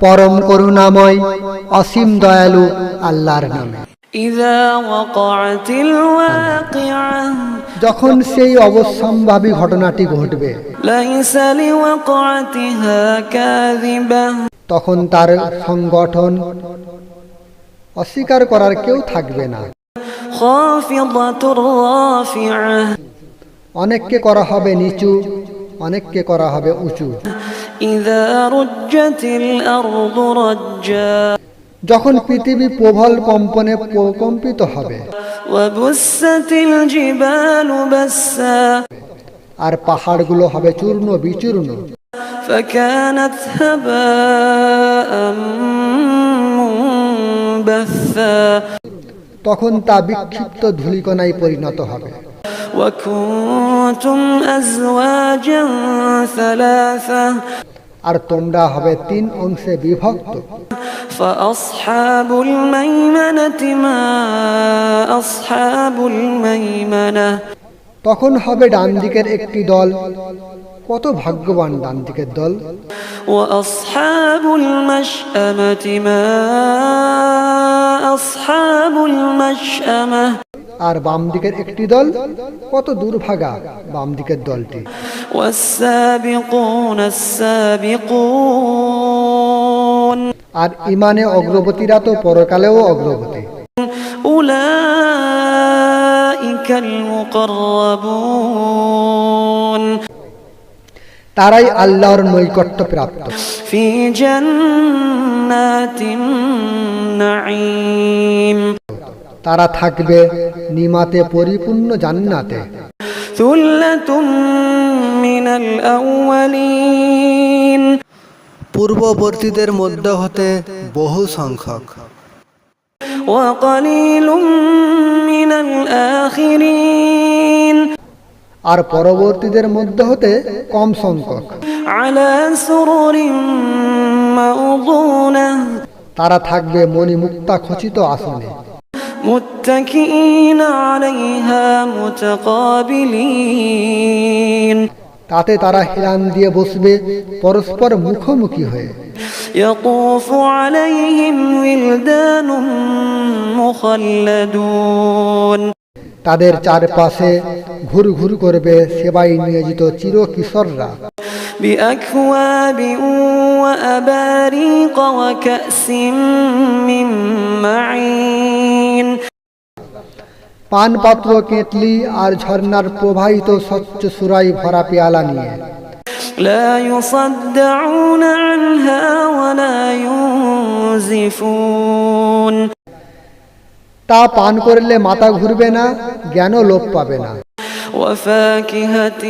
পরম করুণাময় অসীম দয়ালু আল্লাহর নামে। যখন সেই অবশ্যম্ভাবী ঘটনাটি ঘটবে তখন তার সংগঠন অস্বীকার করার কেউ থাকবে না। অনেককে করা হবে নিচু অনেককে করা হবে উঁচু। যখন পৃথিবী প্রবল কম্পনে প্রকম্পিত হবে। আর পাহাড়গুলো হবে চূর্ণ বিচূর্ণ। তখন তা বিক্ষিপ্ত ধুলিকণায় পরিণত হবে। আর তোমরা হবে তিন অংশে বিভক্ত। তখন হবে ডান দিকের একটি দল। কত ভাগ্যবান ডান দিকের দল। ও আসহাবুল মাশআমাতি মা আর বাম দিকের একটি দল কত দুর্ভাগা বাম দিকের দলটি। আর ইমানে অগ্রগতিরা তো পরকালেও অগ্রগতি। উলা তারাই আল্লাহর নৈকট্য প্রাপ্ত في جنات النعيم তারা থাকবে নিমাতে পরিপূর্ণ জান্নাতে ثلة من الأولين পূর্ববর্তীদের মধ্যে হতে বহু সংখ্যক وقليل من الآخرين আর পরবর্তীদের মধ্যে হতে কম সংখ্যক। তারা থাকবে মণিমুক্তা খচিত আসনে। তাতে তারা হেলান দিয়ে বসবে পরস্পর মুখোমুখি হয়ে। আলাইহিম তাদের চারপাশে ঘুর ঘুর করবে সেবাই নিয়োজিত চির কিশোররা بأكواب وأباريق وكأس من معين পানপাত্র কেটলি আর ঝর্ণার প্রবাহিত স্বচ্ছ সুরাই ভরা পেয়ালা নিয়ে لا يصدعون عنها ولا ينزفون তা পান করলে মাথা ঘুরবে না জ্ঞানও লোপ পাবে না وفاكهة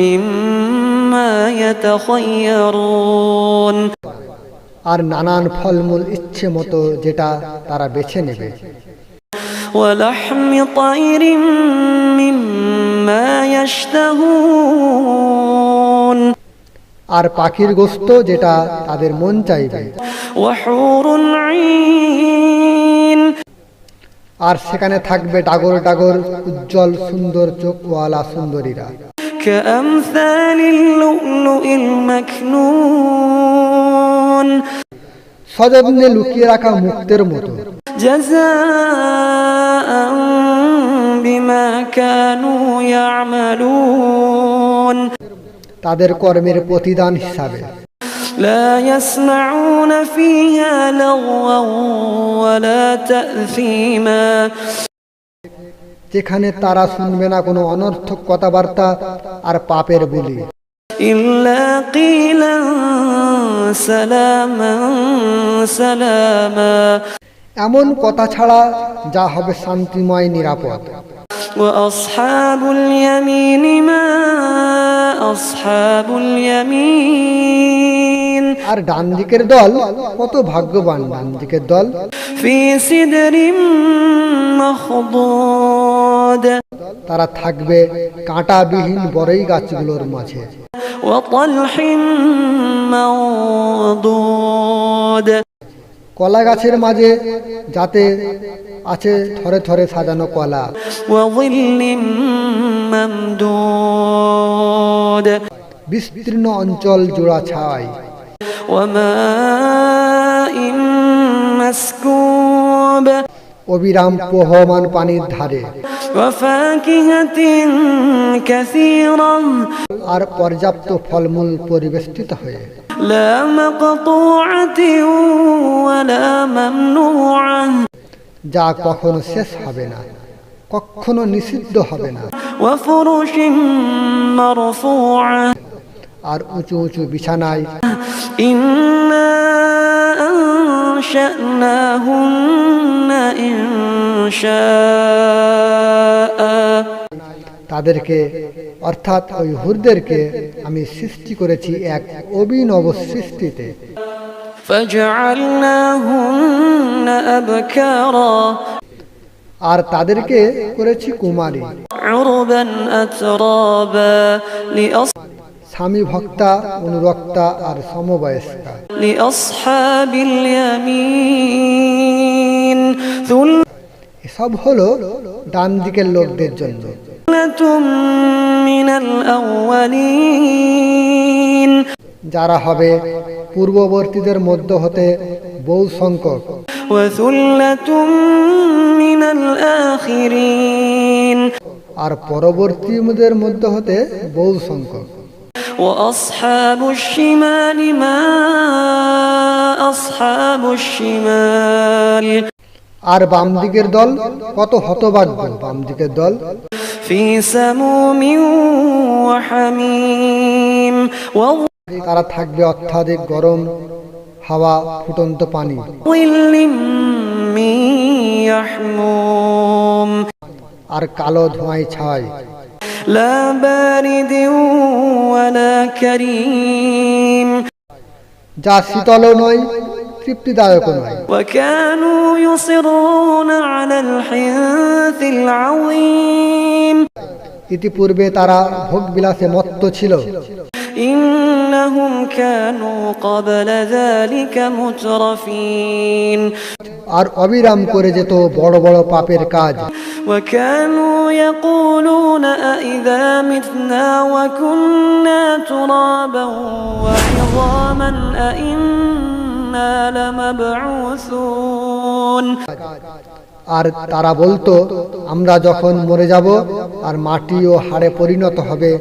مما يتخيرون আর নানান ফলমূল ইচ্ছে মতো যেটা তারা বেছে নেবে ولحم طير مما يشتهون আর পাখির গোস্ত যেটা তাদের মন চাইবে وحور عين আর সেখানে থাকবে ডাগর ডাগর উজ্জ্বল সুন্দর চোখওয়ালা সুন্দরীরা। সযত্নে লুকিয়ে রাখা মুক্তের মতো। তাদের কর্মের প্রতিদান হিসাবে। لا يسمعون فيها لغوا ولا تأثيما যেখানে তারা শুনবে না কোনো অনর্থক কথাবার্তা আর পাপের বলি إلا قيلا سلاما سلاما এমন কথা ছাড়া যা হবে শান্তিময় নিরাপদ وأصحاب اليمين ما أصحاب اليمين আর ডান দিকের দল কত ভাগ্যবান ডান দিকের দল في سدر مخضود তারা থাকবে কাঁটাবিহীন বড়ই গাছগুলোর মাঝে وطلح منضود কলা গাছের মাঝে যাতে আছে থরে থরে সাজানো কলা। বিস্তীর্ণ অঞ্চল জোড়া ছাই। অবিরাম প্রহমান পানির ধারে। আর পর্যাপ্ত ফলমূল পরিবেষ্টিত হয়ে। لا مقطوعة ولا ممنوعة যা কখনো শেষ হবে না কখনো নিষিদ্ধ হবে না وفرش مرفوعة আর উঁচু উঁচু বিছানায় إنا أنشأناهن إن شاء তাদেরকে অর্থাৎ ওই হুরদেরকে আমি সৃষ্টি করেছি এক অভিনব সৃষ্টিতে। আর তাদেরকে করেছি কুমারী। স্বামী ভক্তা অনুরক্তা আর সমবয়স্কা। এসব হলো ডান দিকের লোকদের জন্য। যারা হবে পূর্ববর্তীদের মধ্য হতে বহু সংখ্যক وثلة من الآخرين আর পরবর্তীদের মধ্য হতে বহু সংখ্যক وأصحاب الشمال ما أصحاب الشمال আর বাম দিকের দল কত হতভাগ্য বাম দিকের দল في سموم وحميم তারা থাকবে অত্যাধিক গরম হাওয়া ফুটন্ত পানি? আর কালো ধোঁয়ায় ছায় যা শীতল নয় তৃপ্তিদায়ক নয়। ইতিপূর্বে তারা ভোগ বিলাসে মত্ত ছিল। আর অবিরাম করে যেত বড় বড় পাপের কাজ। ইন্না يقولون أئذا متنا وكنا ترابا وعظاما أئنا لمبعوثون আর তারা বলতো আমরা যখন মরে যাব আর মাটি ও হাড়ে পরিণত হবে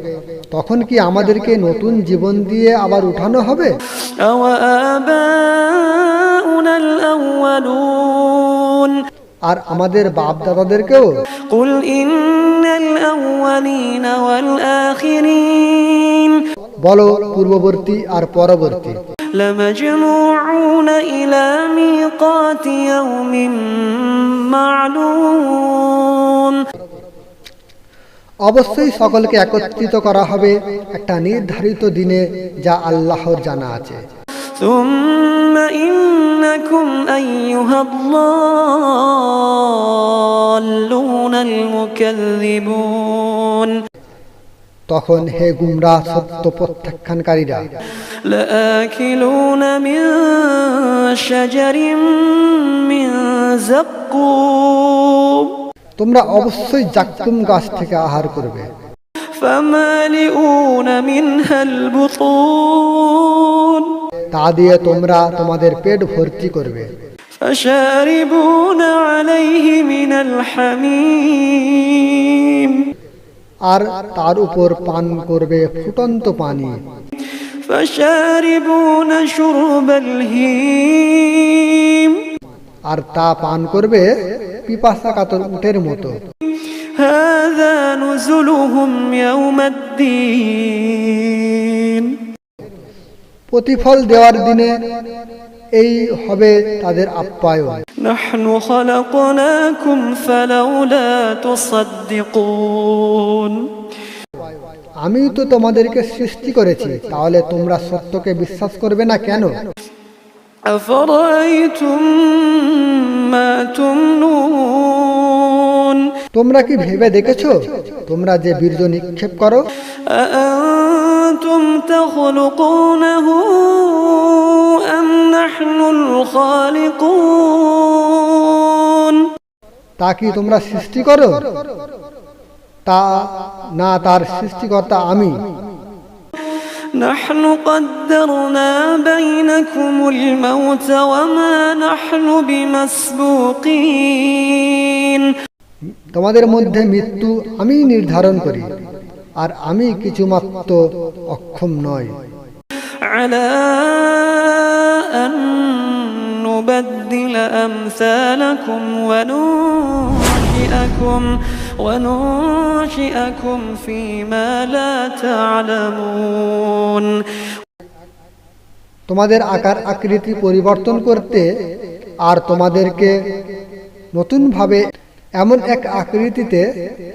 তখন কি আমাদেরকে নতুন জীবন দিয়ে আবার উঠানো হবে أوآباؤنا الأولون আর আমাদের বাপ দাদাদেরকেও قل إن الأولين والآخرين বলো পূর্ববর্তী আর পরবর্তী لمجموعون إلى ميقات يوم معلوم অবশ্যই সকলকে একত্রিত করা হবে একটা নির্ধারিত দিনে যা আল্লাহর জানা আছে ثم إنكم أيها الضالون المكذبون তখন হে গুমরা সত্য প্রত্যাখ্যানকারীরা لآكلون من شجر من زقوم তোমরা অবশ্যই জাক্তুম গাছ থেকে আহার করবে فمالئون منها البطون তা দিয়ে তোমরা তোমাদের পেট ভর্তি করবে فشاربون عليه من الحميم আর তার উপর পান করবে ফুটন্ত পানি। আর তা পান করবে পিপাসা কাতর উঠের মতো। প্রতিফল দেওয়ার দিনে এই হবে তাদের আপ্যায়ন আমি তো তোমাদেরকে সৃষ্টি করেছি তাহলে তোমরা সত্যকে বিশ্বাস করবে না কেন তোমরা কি ভেবে দেখেছ তোমরা যে বীর্য নিক্ষেপ করো তুম تخلقونه أم نحن الخالقون তা কি তোমরা সৃষ্টি করো তা না তার সৃষ্টিকর্তা আমি نحن قدرنا بينكم الموت وما نحن بمسبوقين তোমাদের মধ্যে মৃত্যু আমি নির্ধারণ করি আর আমি কিছুমাত্র অক্ষম নয় على أن نبدل أمثالكم وننشئكم وننشئكم فيما لا تعلمون তোমাদের আকার আকৃতি পরিবর্তন করতে আর তোমাদেরকে নতুনভাবে এমন এক আকৃতিতে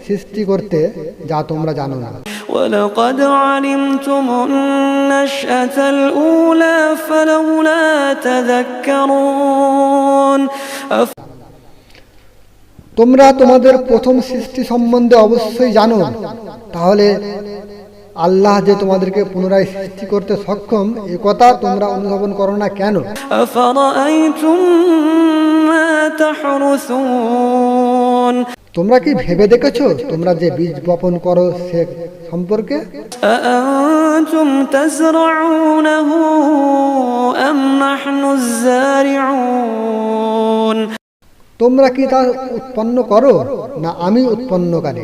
সৃষ্টি করতে যা তোমরা জানো না ولقد علمتم النشأة الأولى فلولا تذكرون أف- তোমরা তোমাদের প্রথম সৃষ্টি সম্বন্ধে অবশ্যই জানো তাহলে আল্লাহ যে তোমাদেরকে পুনরায় সৃষ্টি করতে সক্ষম এ কথা তোমরা অনুধাবন করো না কেন أفرأيتم ما تحرثون তোমরা কি ভেবে দেখেছো তোমরা যে বীজ বপন করো সে সম্পর্কে أأنتم تزرعونه أم نحن الزارعون তোমরা কি তা উৎপন্ন করো না আমি উৎপন্নকারী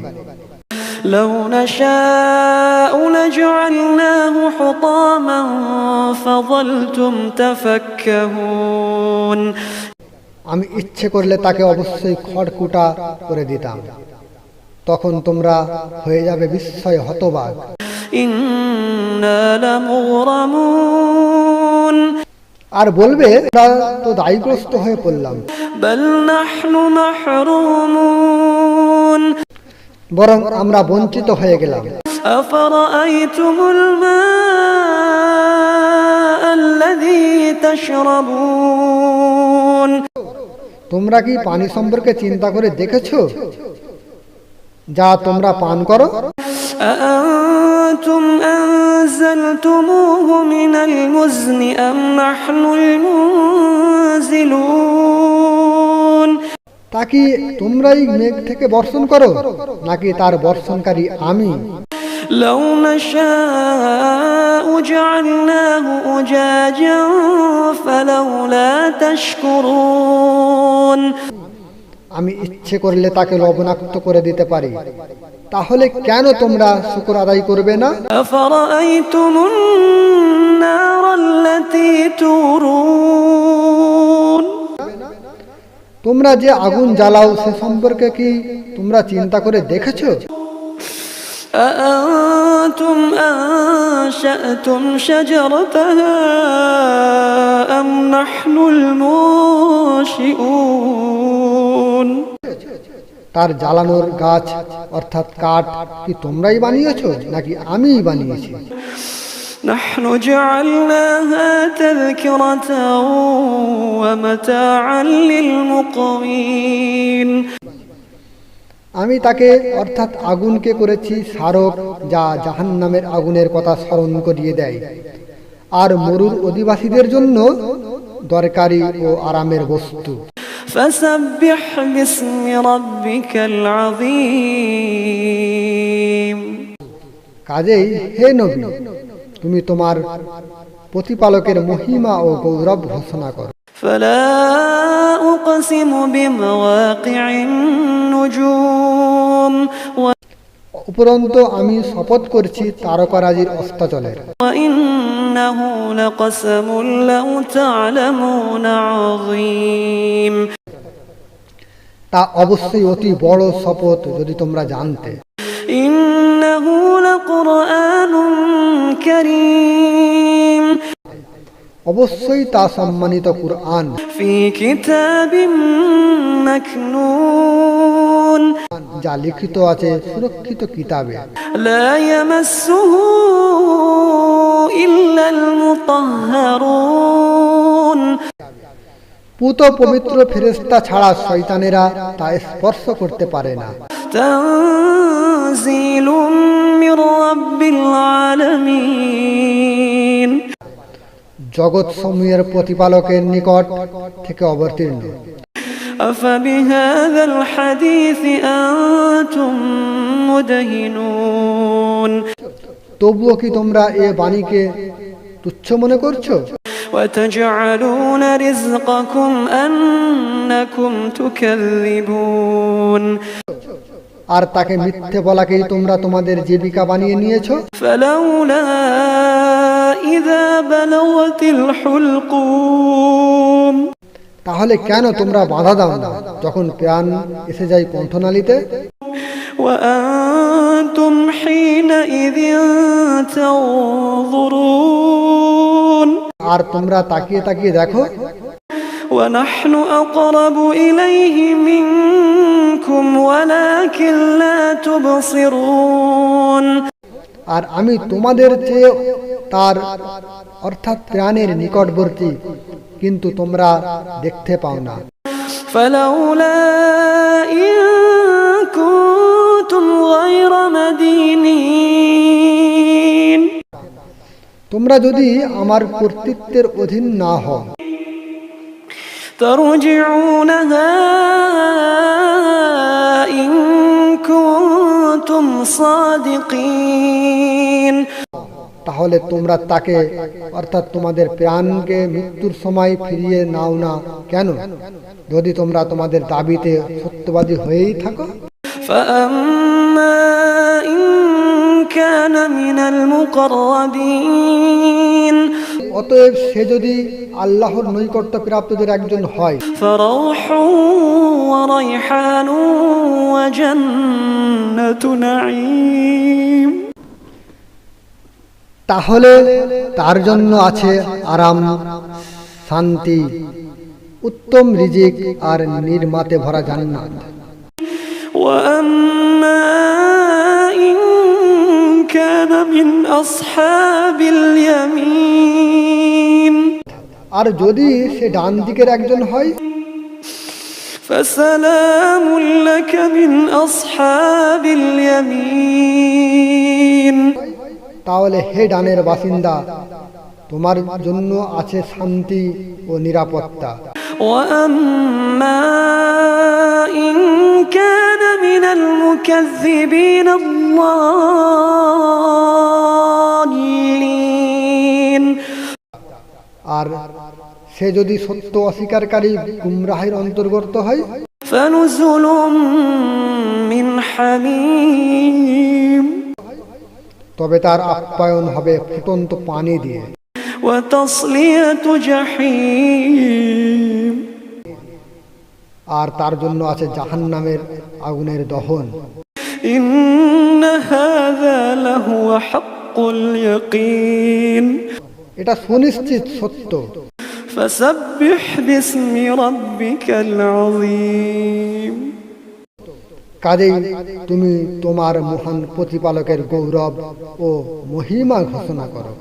لو نشاء لجعلناه حطاما فظلتم تفكهون আমি ইচ্ছে করলে তাকে অবশ্যই খড়কুটা করে দিতাম তখন তোমরা হয়ে যাবে বিস্ময় হতবাক إنا لمغرمون আর বলবে আমরা তো দায়গ্রস্ত হয়ে পড়লাম بل نحن محرومون বরং আমরা বঞ্চিত হয়ে গেলাম أفرأيتم الماء الذي تشربون তোমরা কি পানি সম্পর্কে চিন্তা করে দেখেছো যা তোমরা পান করো أأنتم أنزلتموه من المزن أم نحن المنزلون তা কি তোমরাই মেঘ থেকে বর্ষণ করো নাকি তার বর্ষণকারী আমি لو نشاء جعلناه أجاجا فلولا تشكرون আমি ইচ্ছে করলে তাকে লবণাক্ত করে দিতে পারি। তাহলে কেন তোমরা শুকুর আদায় করবে না? তোমরা যে আগুন জ্বালাও সে সম্পর্কে কি তোমরা চিন্তা করে দেখেছ? أأنتم أنشأتم شجرتها أم نحن المنشئون তার জ্বালানোর গাছ অর্থাৎ কাঠ কি তোমরাই বানিয়েছো নাকি আমিই বানিয়েছি نحن جعلناها تذكرة ومتاعا للمقوين আমি তাকে অর্থাৎ আগুনকে করেছি স্মারক যা জাহান্নামের আগুনের কথা স্মরণ করিয়ে দেয় আর মরুর অধিবাসীদের জন্য দরকারি ও আরামের বস্তু فسبح باسم ربك العظيم কাজেই হে নবী তুমি তোমার প্রতিপালকের মহিমা ও গৌরব ঘোষণা করো فلا أقسم بمواقع النجوم উপরন্ত আমি শপথ করছি তারকারাজির অস্তাচলের وإنه لقسم لو تعلمون عظيم তা অবশ্যই অতি বড় শপথ যদি তোমরা জানতে إنه لقرآن كريم অবশ্যই তা সম্মানিত কুরআন في كتاب مكنون যা লিখিত আছে সুরক্ষিত কিতাবে لا يمسه إلا المطهرون পুত পবিত্র ফেরেস্তা ছাড়া শয়তানেরা তা স্পর্শ করতে পারে না تنزيل من رب العالمين জগৎ সমূহের প্রতিপালকের নিকট থেকে অবতীর্ণ أفبهذا الحديث أنتم مدهنون তবুও কি তোমরা এ বাণীকে তুচ্ছ মনে করছো وتجعلون رزقكم أنكم تكذبون আর তাকে মিথ্যে বলাকেই তোমরা তোমাদের জীবিকা বানিয়ে নিয়েছো فلولا إذا بلغت الحلقوم তাহলে কেন তোমরা বাধা দাও না যখন প্রাণ এসে যায় কণ্ঠনালীতে وأنتم حينئذ تنظرون আর তোমরা তাকিয়ে তাকিয়ে দেখো ونحن أقرب إليه منكم ولكن لا تبصرون আর আমি তোমাদের চেয়ে তার অর্থাৎ প্রাণের নিকটবর্তী কিন্তু তোমরা দেখতে পাও না فلولا إن كنتم غير مدينين তোমরা যদি আমার কর্তৃত্বের অধীন না হও ترجعونها إن كنتم صادقين তাহলে তোমরা তাকে অর্থাৎ তোমাদের প্রাণকে মৃত্যুর সময় ফিরিয়ে নাও না কেন যদি তোমরা তোমাদের দাবিতে সত্যবাদী হয়েই থাকো فأما إن كان من المقربين অতএব সে যদি আল্লাহর নৈকট্য প্রাপ্তদের একজন হয়। তাহলে তার জন্য আছে আরাম শান্তি উত্তম রিজিক আর নির্মাতে ভরা জান্নাত। كان من أصحاب اليمين আর যদি সে ডান দিকের একজন হয় فسلام لك من أصحاب اليمين তাহলে হে ডানের বাসিন্দা তোমার জন্য আছে শান্তি ও নিরাপত্তা وأما إن كان من المكذبين الضالين আর সে যদি সত্য অস্বীকারী গুমরাহের অন্তর্গত হয় فنزل من حميم তবে তার আপ্যায়ন হবে ফুটন্ত পানি দিয়ে وتصلية جحيم আর তার জন্য আছে জাহান নামের আগুনের দহন। এটা সুনিশ্চিত সত্য। কাজেই তুমি তোমার মহান প্রতিপালকের গৌরব ও মহিমা ঘোষণা করো।